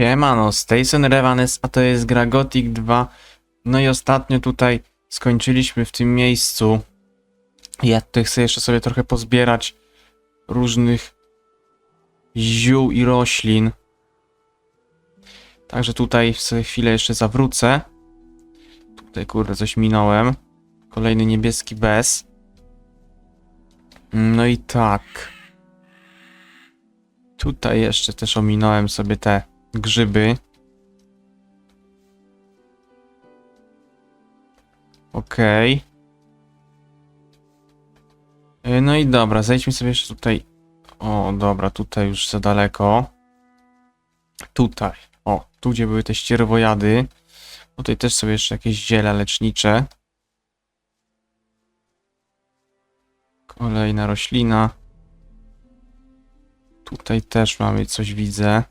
Siemano, Station Revanes, a to jest gra Gothic 2. No i ostatnio tutaj skończyliśmy w tym miejscu. Ja tutaj chcę jeszcze sobie trochę pozbierać różnych ziół i roślin. Także tutaj sobie chwilę jeszcze zawrócę. Tutaj kurde coś minąłem. Kolejny niebieski bez. No i tak. Tutaj jeszcze też ominąłem sobie te grzyby. Okej. Y, No i dobra, zejdźmy sobie jeszcze tutaj. O, dobra, tutaj już za daleko. Tutaj. O, tu gdzie były te ścierwojady. Tutaj też sobie jeszcze jakieś ziele lecznicze. Kolejna roślina. Tutaj też mamy coś widzę.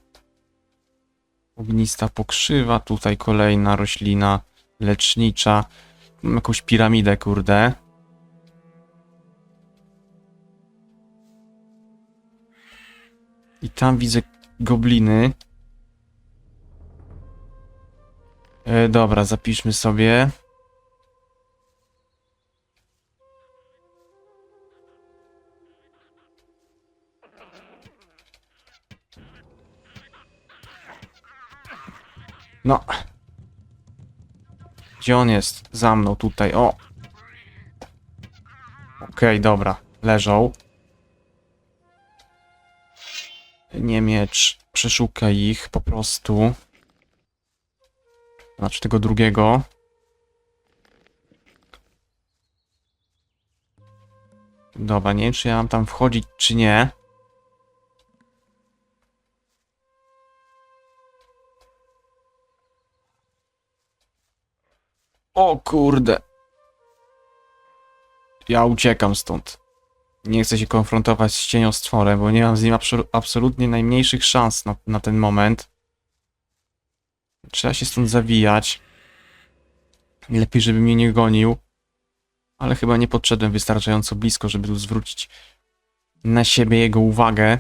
Ognista pokrzywa, tutaj kolejna roślina lecznicza. Mam jakąś piramidę, kurde. I tam widzę gobliny. E, dobra, zapiszmy sobie. No. Gdzie on jest? Za mną tutaj, o. Okej, dobra. Leżą. Niemiecz. Przeszukaj ich po prostu. Znaczy tego drugiego. Dobra, nie wiem czy ja mam tam wchodzić czy nie. O kurde. Ja uciekam stąd. Nie chcę się konfrontować z cieniostworem, bo nie mam z nim abso- absolutnie najmniejszych szans na, na ten moment. Trzeba się stąd zawijać. Lepiej, żeby mnie nie gonił. Ale chyba nie podszedłem wystarczająco blisko, żeby tu zwrócić na siebie jego uwagę.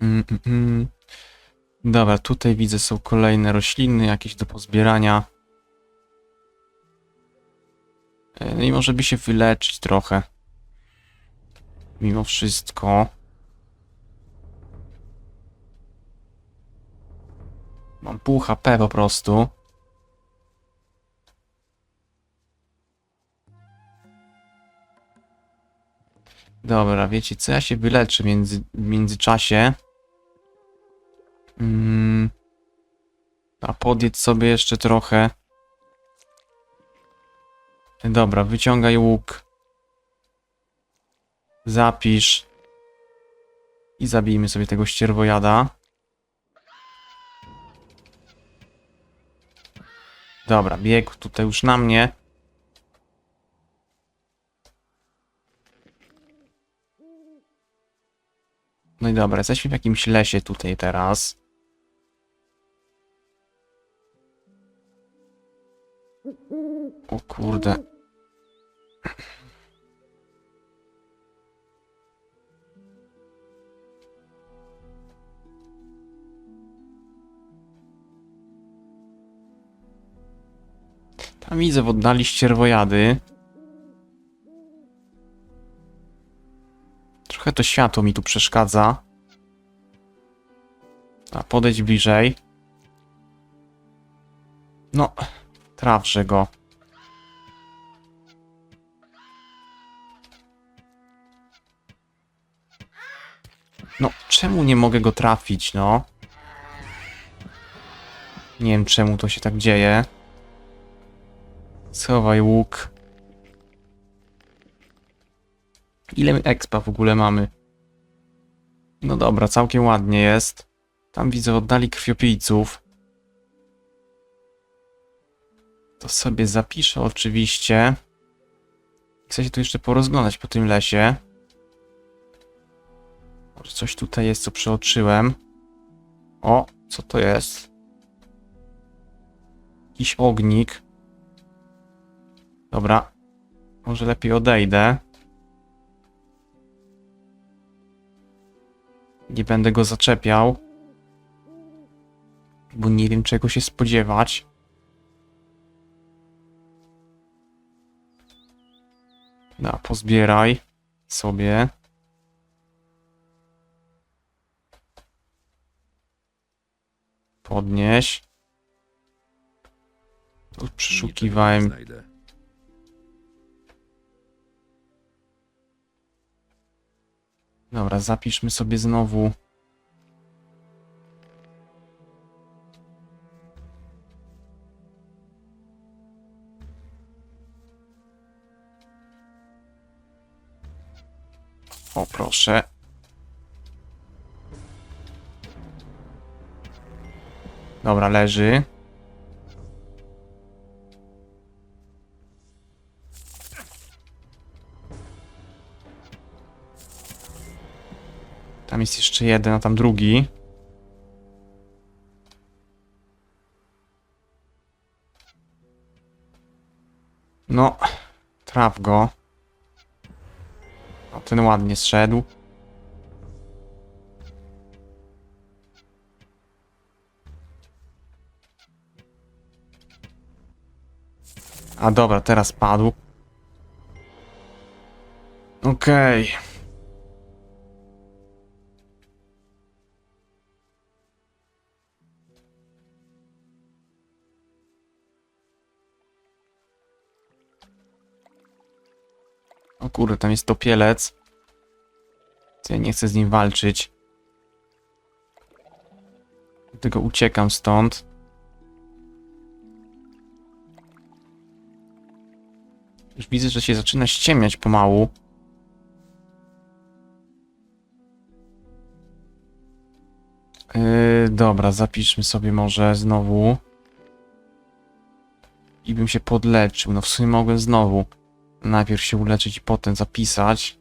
Mm, mm, mm. Dobra, tutaj widzę są kolejne rośliny, jakieś do pozbierania. E, No i może by się wyleczyć trochę. Mimo wszystko. Mam pół HP po prostu. Dobra, wiecie co? Ja się wyleczę między, w międzyczasie. Mm. A podjedz sobie jeszcze trochę. Dobra, wyciągaj łuk. Zapisz. I zabijmy sobie tego ścierwojada. Dobra, biegł tutaj już na mnie. No i dobra, jesteśmy w jakimś lesie tutaj teraz. O kurde. Tam widzę w oddali ścierwojady. Trochę to światło mi tu przeszkadza. A podejdź bliżej. No, trawże go. No, czemu nie mogę go trafić, no? Nie wiem, czemu to się tak dzieje. Schowaj łuk. Ile expa w ogóle mamy? No dobra, całkiem ładnie jest. Tam widzę oddali krwiopijców. To sobie zapiszę oczywiście. Chcę się tu jeszcze porozglądać po tym lesie. Coś tutaj jest, co przeoczyłem. O, co to jest? Jakiś ognik. Dobra. Może lepiej odejdę. Nie będę go zaczepiał. bo nie wiem czego się spodziewać. No, pozbieraj sobie. Podnieś. Tu przeszukiwałem. Dobra, zapiszmy sobie znowu. O, proszę. Dobra, leży. Tam jest jeszcze jeden, a tam drugi. No, traf go. O, ten ładnie zszedł. A dobra, teraz padł. Okej. O kurde, tam jest topielec. Ja nie chcę z nim walczyć. Dlatego uciekam stąd. Już widzę, że się zaczyna ściemniać pomału. Yy, dobra, zapiszmy sobie może znowu. I bym się podleczył. No w sumie mogłem znowu najpierw się uleczyć i potem zapisać.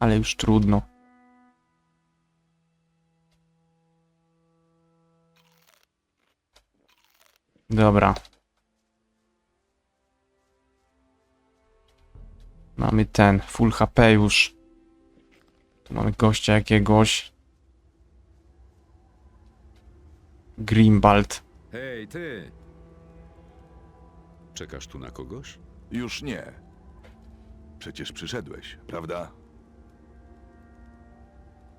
Ale już trudno. Dobra. Mamy ten, full HP już. Tu mamy gościa jakiegoś. Grimbald. Hej, ty! Czekasz tu na kogoś? Już nie. Przecież przyszedłeś, prawda?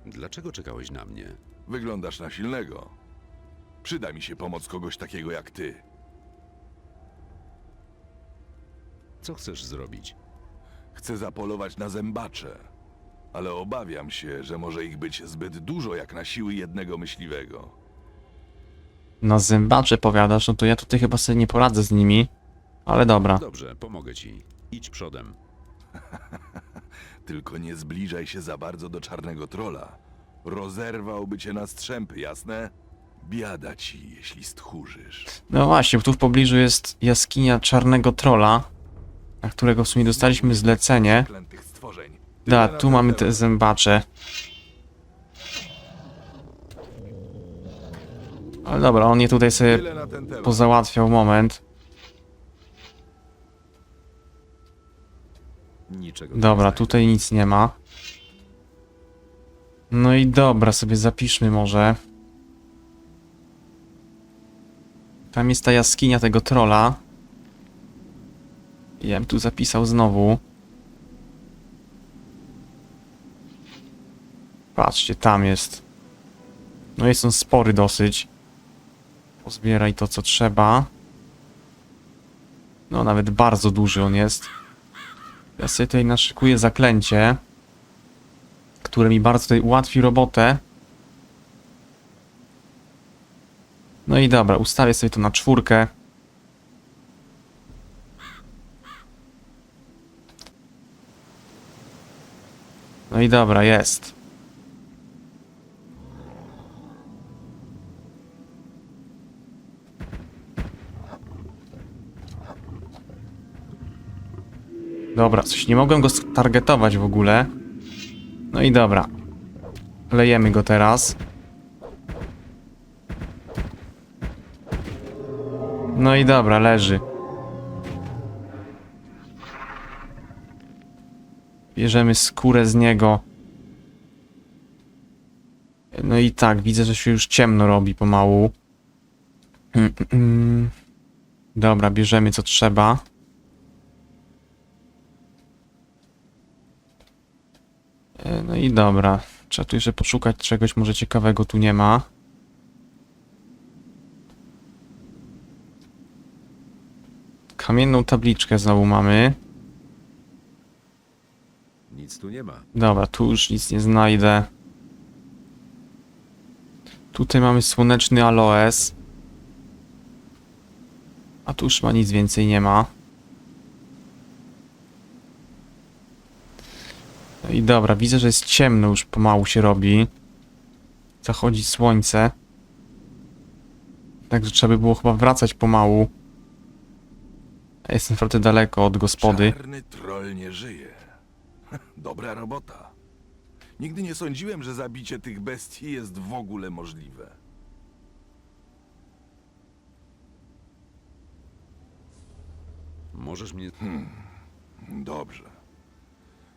Dlaczego czekałeś na mnie? Wyglądasz na silnego. Przyda mi się pomoc kogoś takiego jak ty. Co chcesz zrobić? Chcę zapolować na zębacze, ale obawiam się, że może ich być zbyt dużo jak na siły jednego myśliwego. Na zębacze powiadasz, no to ja tutaj chyba sobie nie poradzę z nimi. Ale dobra. Dobrze, pomogę ci. Idź przodem. Tylko nie zbliżaj się za bardzo do czarnego trola. Rozerwałby cię na strzępy, jasne? Biada ci, jeśli stchórzysz. No właśnie, tu w pobliżu jest jaskinia czarnego trola, na którego w sumie dostaliśmy zlecenie. Da, tu mamy te zębacze. Ale dobra, on je tutaj sobie pozałatwiał moment. Dobra, tutaj nic nie ma. No i dobra, sobie zapiszmy może. Tam jest ta jaskinia tego trola. Ja bym tu zapisał znowu. Patrzcie, tam jest. No jest on spory dosyć. Pozbieraj to, co trzeba. No, nawet bardzo duży on jest. Ja sobie tutaj naszykuję zaklęcie, które mi bardzo tutaj ułatwi robotę. No i dobra, ustawię sobie to na czwórkę. No i dobra, jest. Dobra, coś nie mogłem go targetować w ogóle. No i dobra. Lejemy go teraz. No i dobra, leży. Bierzemy skórę z niego. No i tak, widzę, że się już ciemno robi pomału. Dobra, bierzemy co trzeba. E, No i dobra. Trzeba tu jeszcze poszukać czegoś, może ciekawego tu nie ma. Kamienną tabliczkę znowu mamy. Nic tu nie ma. Dobra, tu już nic nie znajdę. Tutaj mamy słoneczny aloes. A tu już ma nic więcej nie ma. No i dobra, widzę, że jest ciemno, już pomału się robi. Zachodzi słońce. Także trzeba by było chyba wracać pomału. Ja jestem naprawdę daleko od gospody. Czarny troll nie żyje. Dobra robota. Nigdy nie sądziłem, że zabicie tych bestii jest w ogóle możliwe. Możesz mnie... Dobrze.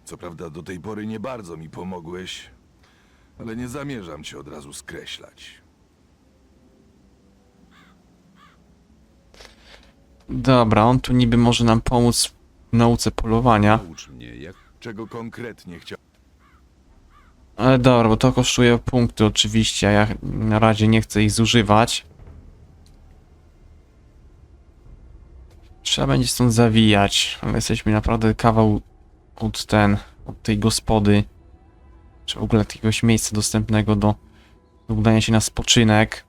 Co prawda do tej pory nie bardzo mi pomogłeś, ale nie zamierzam cię od razu skreślać. Dobra, on tu niby może nam pomóc w nauce polowania. Naucz mnie, jak... Czego konkretnie chciał... Ale dobra, bo to kosztuje punkty oczywiście, a ja na razie nie chcę ich zużywać. Trzeba będzie stąd zawijać, ale jesteśmy naprawdę kawał od ten, od tej gospody. Czy w ogóle jakiegoś miejsca dostępnego do, udania się na spoczynek.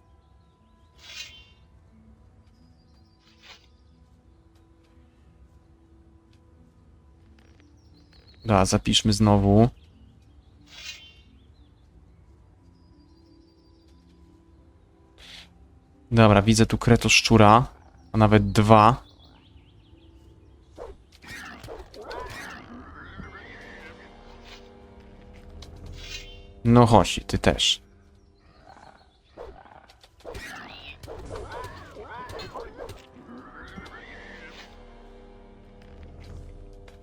Dobra, zapiszmy znowu. Dobra, widzę tu kreto szczura, a nawet dwa. No chodź, ty też.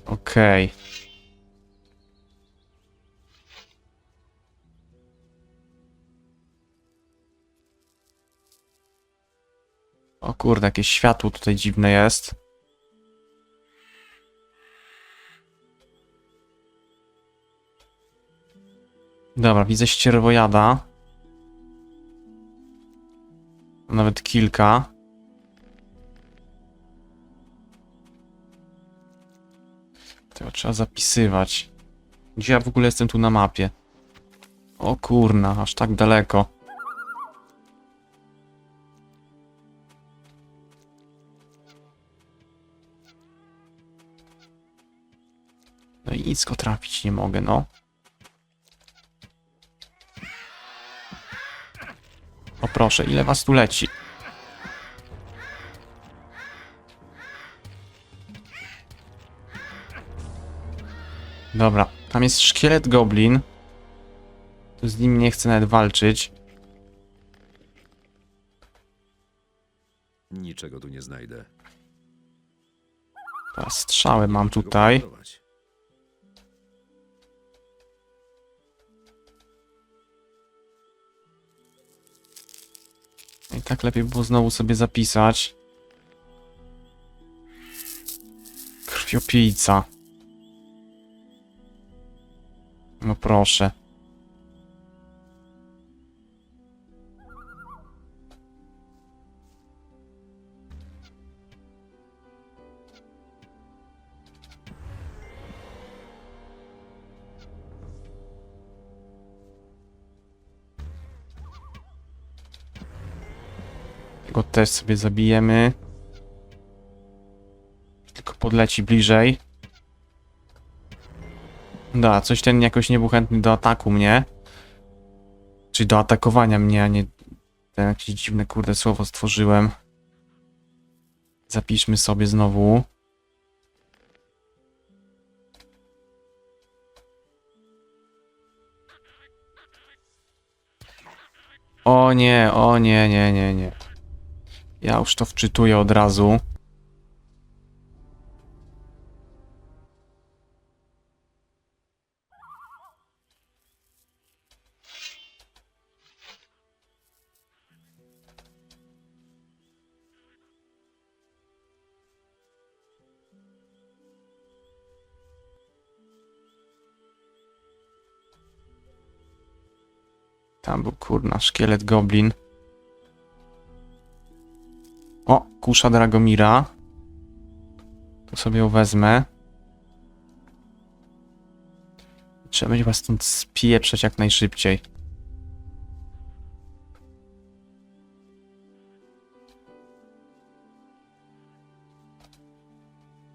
Okej. O kurde, jakieś światło tutaj dziwne jest. Dobra, widzę ścierwojada. Nawet kilka. Tego trzeba zapisywać. Gdzie ja w ogóle jestem tu na mapie? O kurna, aż tak daleko. No i nic go trafić nie mogę, no. O proszę, ile was tu leci? Dobra, tam jest szkielet goblin. To z nim nie chcę nawet walczyć. Niczego tu nie znajdę. Teraz strzały mam tutaj. I tak lepiej było znowu sobie zapisać. Krwiopijca. No proszę. Też sobie zabijemy. Tylko podleci bliżej. Da, coś ten jakoś nie był chętny do ataku mnie. Czyli do atakowania mnie, a nie ten jakieś dziwne kurde słowo stworzyłem. Zapiszmy sobie znowu. O nie, o nie, nie, nie, nie. Ja już to wczytuję od razu. Tam był kurna szkielet goblin. O, kusza Dragomira. To sobie ją wezmę. Trzeba będzie was stąd spieprzeć jak najszybciej.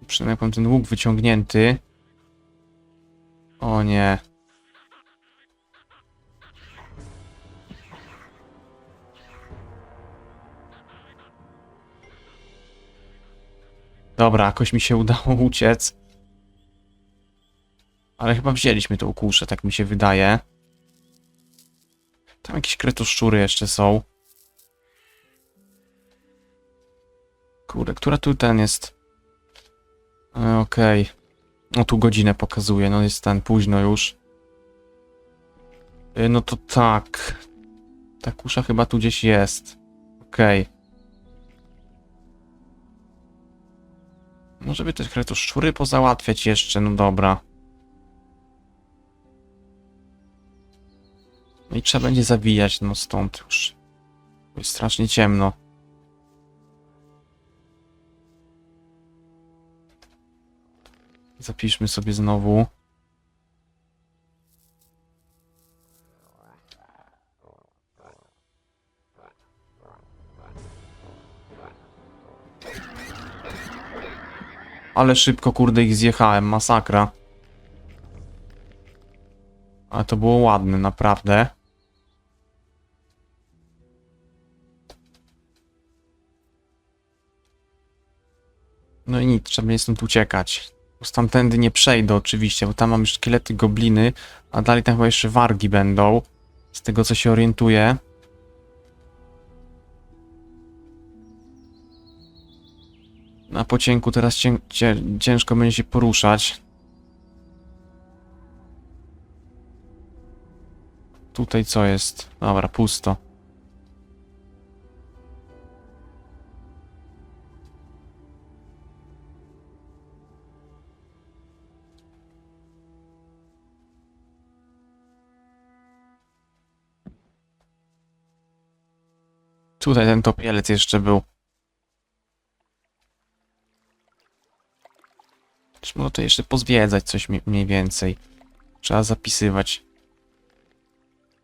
Przynajmniej mam ten łuk wyciągnięty. O nie. Dobra, jakoś mi się udało uciec. Ale chyba wzięliśmy tą kuszę, tak mi się wydaje. Tam jakieś kretoszczury jeszcze są. Kurde, która tu ten jest? E, Okej. No tu godzinę pokazuje, no jest ten późno już. E, No to tak. Ta kusza chyba tu gdzieś jest. Okej. Może by te kretoszczury pozałatwiać jeszcze, no dobra. No i trzeba będzie zawijać, no stąd już. Jest strasznie ciemno. Zapiszmy sobie znowu. Ale szybko, kurde, ich zjechałem. Masakra. Ale to było ładne, naprawdę. No i nic, trzeba będzie stąd uciekać. Stamtędy nie przejdę oczywiście, bo tam mam szkielety gobliny, a dalej tam chyba jeszcze wargi będą. Z tego co się orientuję. Na pocięgu teraz cię, cię, ciężko będzie się poruszać. Tutaj co jest? Dobra, pusto. Tutaj ten topielec jeszcze był. Trzeba no to jeszcze pozwiedzać coś mniej więcej. Trzeba zapisywać.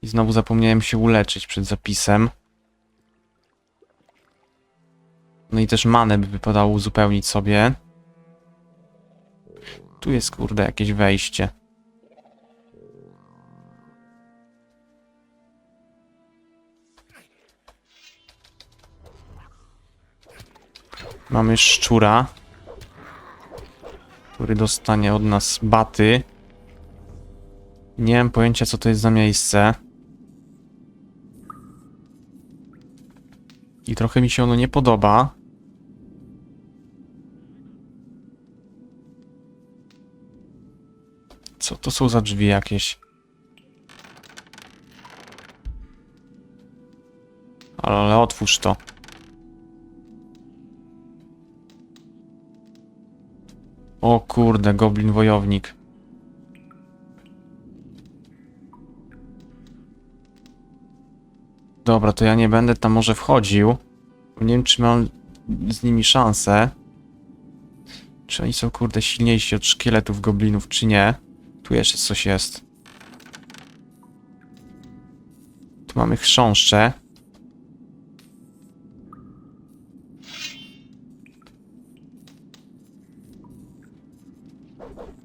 I znowu zapomniałem się uleczyć przed zapisem. No i też manę by wypadało uzupełnić sobie. Tu jest kurde jakieś wejście. Mamy szczura, który dostanie od nas baty. Nie mam pojęcia, co to jest za miejsce. I trochę mi się ono nie podoba. Co to są za drzwi jakieś? Ale, ale otwórz to. Kurde, goblin wojownik. Dobra, to ja nie będę tam może wchodził. Nie wiem, czy mam z nimi szansę. Czy oni są, kurde, silniejsi od szkieletów goblinów, czy nie? Tu jeszcze coś jest. Tu mamy chrząszcze.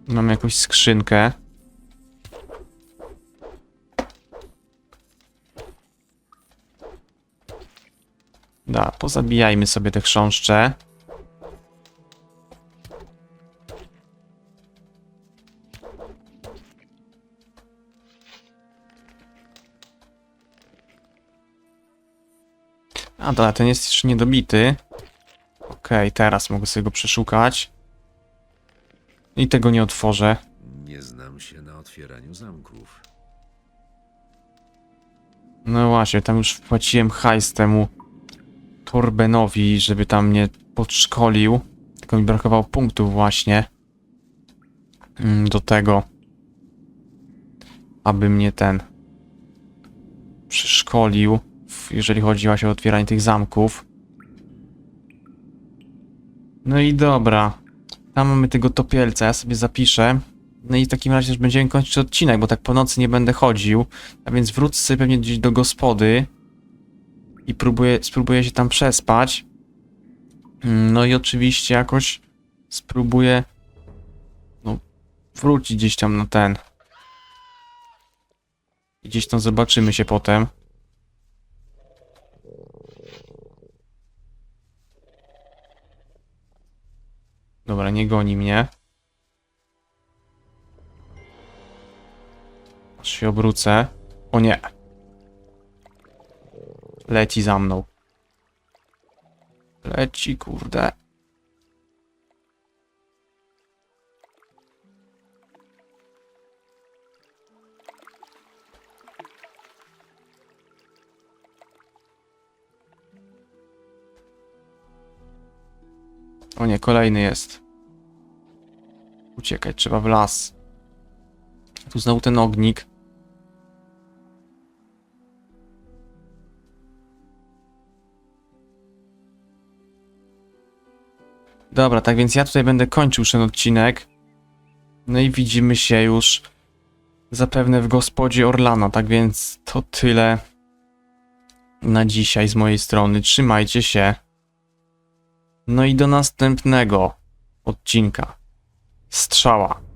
Mamy jakąś skrzynkę. Da, pozabijajmy sobie te chrząszcze. A, dobra, ten jest jeszcze niedobity. Okej, teraz mogę sobie go przeszukać. I tego nie otworzę. Nie znam się na otwieraniu zamków. No właśnie, tam już wpłaciłem hajs temu Torbenowi, żeby tam mnie podszkolił. Tylko mi brakowało punktów właśnie. mm, Do tego. Aby mnie ten... przeszkolił, jeżeli chodzi właśnie o otwieranie tych zamków. No i dobra. Tam mamy tego topielca, ja sobie zapiszę. No i w takim razie już będziemy kończyć odcinek, bo tak po nocy nie będę chodził. A więc wrócę pewnie gdzieś do gospody. I próbuję, spróbuję się tam przespać. Mm, No i oczywiście jakoś spróbuję no, wrócić gdzieś tam na ten. I Gdzieś tam zobaczymy się potem. Dobra, nie goni mnie. Aż się obrócę. O nie. Leci za mną. Leci, kurde. O nie, kolejny jest. Uciekać, trzeba w las. Tu znowu ten ognik. Dobra, tak więc ja tutaj będę kończył ten odcinek. No i widzimy się już zapewne w gospodzie Orlana. Tak więc to tyle na dzisiaj z mojej strony. Trzymajcie się. No i do następnego odcinka. Strzała.